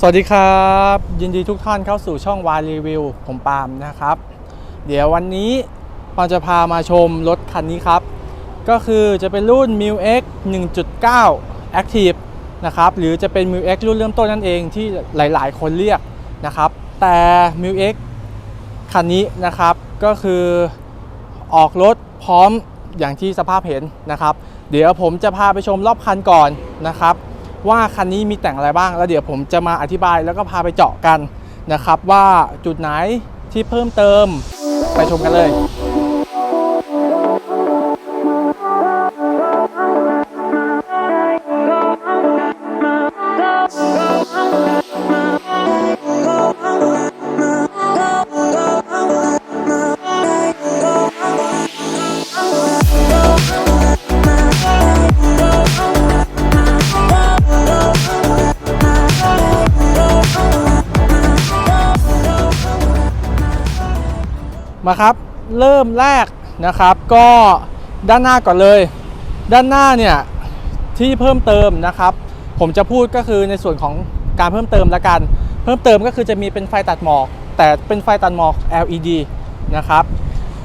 สวัสดีครับ ยินดีทุกท่านเข้าสู่ช่องวารีวิวผมปาล์มนะครับ เดี๋ยววันนี้ปามจะพามาชมรถคันนี้ครับ ก็คือจะเป็นรุ่น m i X 1.9 Active นะครับหรือจะเป็น m i X รุ่นเริ่มต้นนั่นเองที่หลายๆ คนเรียกนะครับ แต่ m i X คันนี้นะครับก็คือออกรถพร้อมอย่างที่สภาพเห็นนะครับ เดี๋ยวผมจะพาไปชมรอบคันก่อนนะครับ ว่าคันนี้มีแต่งอะไรบ้าง แล้วเดี๋ยวผมจะมาอธิบายแล้วก็พาไปเจาะกันนะครับ ว่าจุดไหนที่เพิ่มเติมไปชมกันเลยาครับ เริ่มแรกนะครับ ก็ด้านหน้าก่อนเลย ด้านหน้าเนี่ยที่เพิ่มเติมนะครับ ผมจะพูดก็คือในส่วนของการเพิ่มเติมละกัน เพิ่มเติมก็คือจะมีเป็นไฟตัดหมอก แต่เป็นไฟตัดหมอก LED นะครับ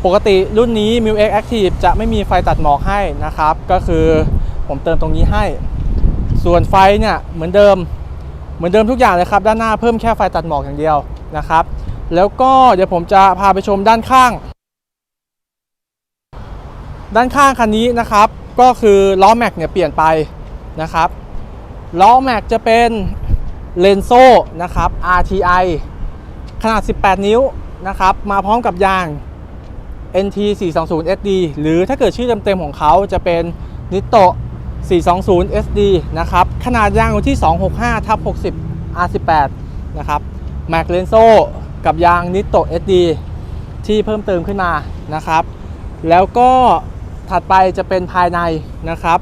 ปกติรุ่นนี้ m i l X Active จะไม่มีไฟตัดหมอกให้นะครับ ก็คือผมเติมตรงนี้ให้ ส่วนไฟเนี่ยเหมือนเดิม เหมือนเดิมทุกอย่างเลยครับ ด้านหน้าเพิ่มแค่ไฟตัดหมอกอย่างเดียวนะครับ แล้วก็เดี๋ยวผมจะพาไปชมด้านข้าง ด้านข้างคันนี้นะครับ ก็คือล้อแม็กเนี่ยเปลี่ยนไปนะครับล้อแม็กจะเป็นเลนโซ่นะครับ RTI ขนาด 18 นิ้วนะครับ มาพร้อมกับยาง NT 420 SD หรือถ้าเกิดชื่อเต็มๆของเขาจะเป็น Nitto 420 SD นะครับ ขนาดยางอยู่ที่ 265 ทับ60 R18 นะครับแม็ กับยาง Nitto SD ที่เพิ่มเติมขึ้นมานะครับ แล้วก็ถัดไปจะเป็นภายในนะครับ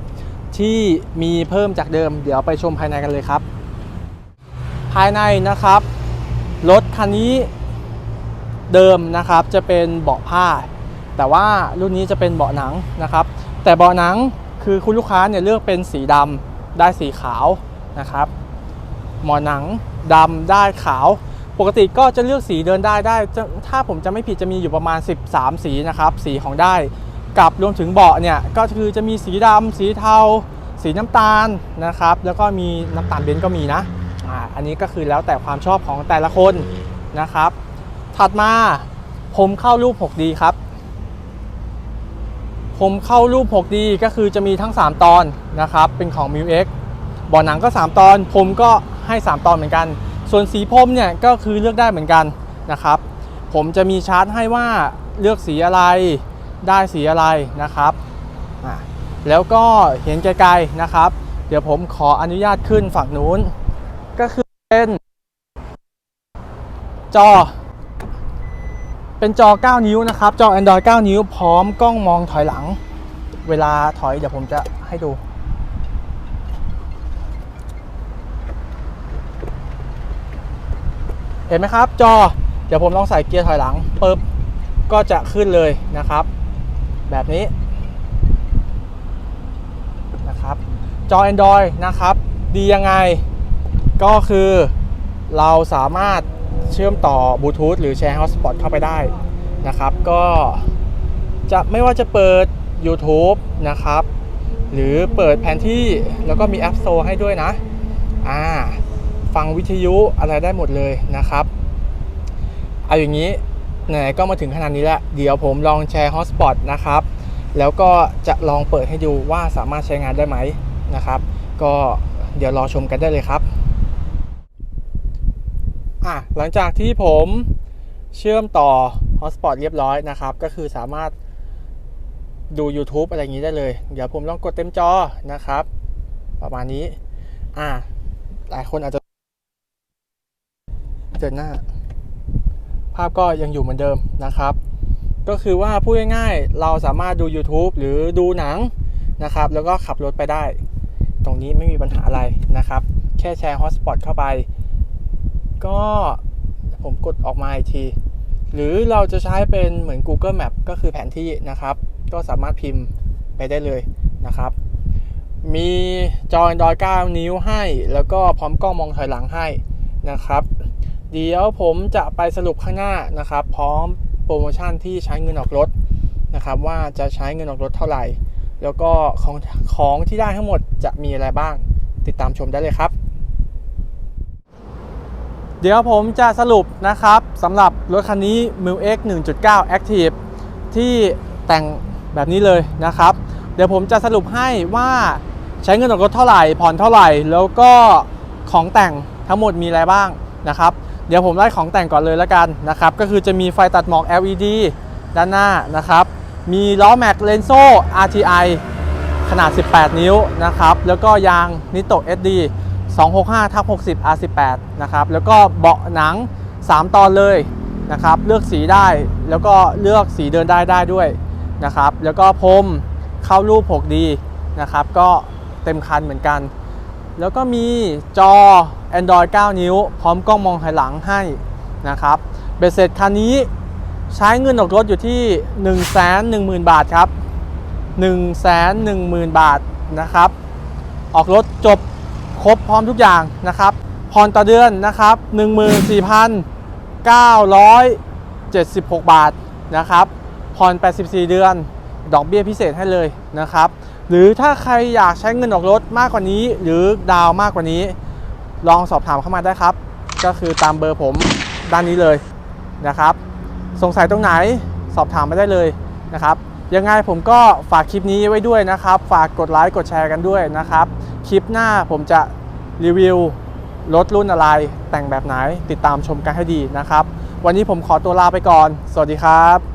ที่มีเพิ่มจากเดิม เดี๋ยวไปชมภายในกันเลยครับ ภายในนะครับรถคันนี้เดิมนะครับจะเป็นเบาะผ้า แต่ว่ารุ่นนี้จะเป็นเบาะหนังนะครับ แต่เบาะหนังคือคุณลูกค้าเนี่ยเลือกเป็นสีดำได้สีขาวนะครับ หมอนหนังดำได้ขาว ปกติก็จะเลือกสีเดินได้ได้ ถ้าผมจะไม่ผิดจะมีอยู่ประมาณ 13 สีนะครับ สีของได้กับรวมถึงเบาะเนี่ยก็คือจะมีสีดำสีเทา สีน้ำตาลนะครับ แล้วก็มีน้ำตาลเบนก็มีนะอ่าอันนี้ก็คือแล้วแต่ความชอบของแต่ละคนนะครับ ถัดมาผมเข้ารูป 6D ครับ ผมเข้ารูป 6D ก็คือจะมีทั้ง 3 ตอนนะครับ เป็นของ m i l X บ่อหนังก็ 3 ตอน ผมก็ให้ 3 ตอนเหมือนกัน ส่วนสีพรมเนี่ยก็คือเลือกได้เหมือนกันนะครับ ผมจะมีชาร์ตให้ว่าเลือกสีอะไรได้สีอะไรนะครับแล้วก็เห็นไกลๆนะครับ เดี๋ยวผมขออนุญาตขึ้นฝั่งนู้น ก็คือเป็น จอ เป็นจอ 9 นิ้วนะครับ จอ Android 9 นิ้ว พร้อมกล้องมองถอยหลัง เวลาถอยเดี๋ยวผมจะให้ดู เห็นไหมครับ จอเดี๋ยวผมลองใส่เกียร์ถอยหลังปึ๊บก็จะขึ้นเลยนะครับ แบบนี้นะครับ จอ Android นะครับ ดียังไงก็คือเราสามารถเชื่อมต่อบลูทูธหรือแชร์ฮอสปอตเข้าไปได้นะครับ ก็จะไม่ว่าจะเปิด YouTube นะครับ หรือเปิดแผนที่แล้วก็มี App Store ให้ด้วยนะ อ่า ฟังวิทยุอะไรได้หมดเลยนะครับ เอาอย่างนี้ไหนก็มาถึงขนาดนี้แล้ว เดี๋ยวผมลองแชร์ฮอสปอตนะครับ แล้วก็จะลองเปิดให้ดูว่าสามารถใช้งานได้ไหมนะครับ ก็เดี๋ยวรอชมกันได้เลยครับอะหลังจากที่ผมเชื่อมต่อ Hotspot เรียบร้อยนะครับ ก็คือสามารถดู YouTube อะไรอย่างนี้ได้เลย เดี๋ยวผมลองกดเต็มจอนะครับ ประมาณนี้ อะหลายคนอาจจะ เจอหน้า ภาพก็ยังอยู่เหมือนเดิมนะครับ ก็คือว่าพูดง่ายๆ เราสามารถดู YouTube หรือดูหนังนะครับ แล้วก็ขับรถไปได้ ตรงนี้ไม่มีปัญหาอะไรนะครับ แค่แชร์ Hotspot เข้าไป ก็ผมกดออกมาอีกที หรือเราจะใช้เป็นเหมือน Google Map ก็คือแผนที่นะครับ ก็สามารถพิมพ์ไปได้เลยนะครับมีจอ Android 9 นิ้วให้ แล้วก็พร้อมกล้องมองถอยหลังให้นะครับ เดี๋ยวผมจะไปสรุปข้างหน้านะครับ พร้อมโปรโมชั่นที่ใช้เงินออกรถนะครับ ว่าจะใช้เงินออกรถเท่าไหร่ แล้วก็ของของที่ได้ทั้งหมดจะมีอะไรบ้าง ติดตามชมได้เลยครับ เดี๋ยวผมจะสรุปนะครับสำหรับรถคันนี้ m i l X 1.9 Active ที่แต่งแบบนี้เลยนะครับ เดี๋ยวผมจะสรุปให้ว่าใช้เงินออกรถเท่าไหร่ผ่อนเท่าไหร่ แล้วก็ของแต่งทั้งหมดมีอะไรบ้างนะครับ เดี๋ยวผมไล่ของแต่งก่อนเลยแล้วกันนะครับก็คือจะมีไฟตัดหมอก LED ด้านหน้านะครับ มีล้อแม็กเลนโซ RTI ขนาด 18 นิ้วนะครับ แล้วก็ยางนิโต SD 265ทับ60 R18 นะครับ แล้วก็เบาะหนัง 3 ตอนเลยนะครับ เลือกสีได้ แล้วก็เลือกสีเดินได้ได้ด้วยนะครับ แล้วก็พรมเข้ารูป 6D นะครับ ก็เต็มคันเหมือนกัน แล้วก็มีจอ Android 9 นิ้ว พร้อมกล้องมองถอยหลังให้นะครับเบ็ดเสร็จคันนี้ใช้เงินออกรถอยู่ที่ 110,000 บาทครับ 110,000 บาทนะครับ ออกรถจบครบพร้อมทุกอย่างนะครับผ่อนต่อเดือนนะครับ 14,976 บาทนะครับผ่อน 84 เดือน ดอกเบี้ยพิเศษให้เลยนะครับ หรือถ้าใครอยากใช้เงินออกรถมากกว่านี้ หรือดาวมากกว่านี้ ลองสอบถามเข้ามาได้ครับ ก็คือตามเบอร์ผมด้านนี้เลยนะครับ สงสัยตรงไหนสอบถามมาได้เลยนะครับยังไงผมก็ฝากคลิปนี้ไว้ด้วยนะครับ ฝากกดไลค์กดแชร์กันด้วยนะครับ คลิปหน้าผมจะรีวิวรถรุ่นอะไร แต่งแบบไหนติดตามชมกันให้ดีนะครับ วันนี้ผมขอตัวลาไปก่อน สวัสดีครับ